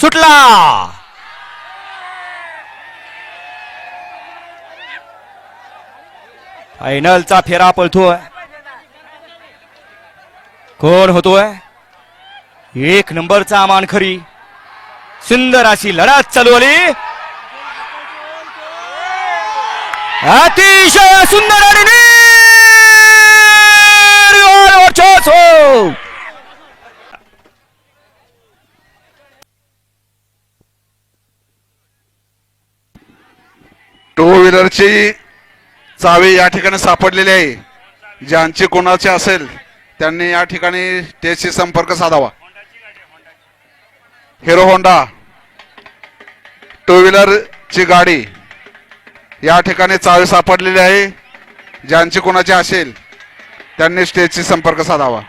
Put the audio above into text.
सुटला. फायनलचा फेरा पळतोय. कोण होतोय? एक नंबरचा मानखरी सुंदर अशी लढत चालू आली. अतिशय सुंदर आणि निर्वाळ व्हीलरची चावी या ठिकाणी सापडलेली आहे. ज्यांची कोणाची असेल त्यांनी या ठिकाणी त्याशी संपर्क साधावा. हिरो होंडा टू व्हीलरची गाडी या ठिकाणी चावी सापडलेली आहे. ज्यांची कोणाची असेल त्यांनी स्टेजशी संपर्क साधावा.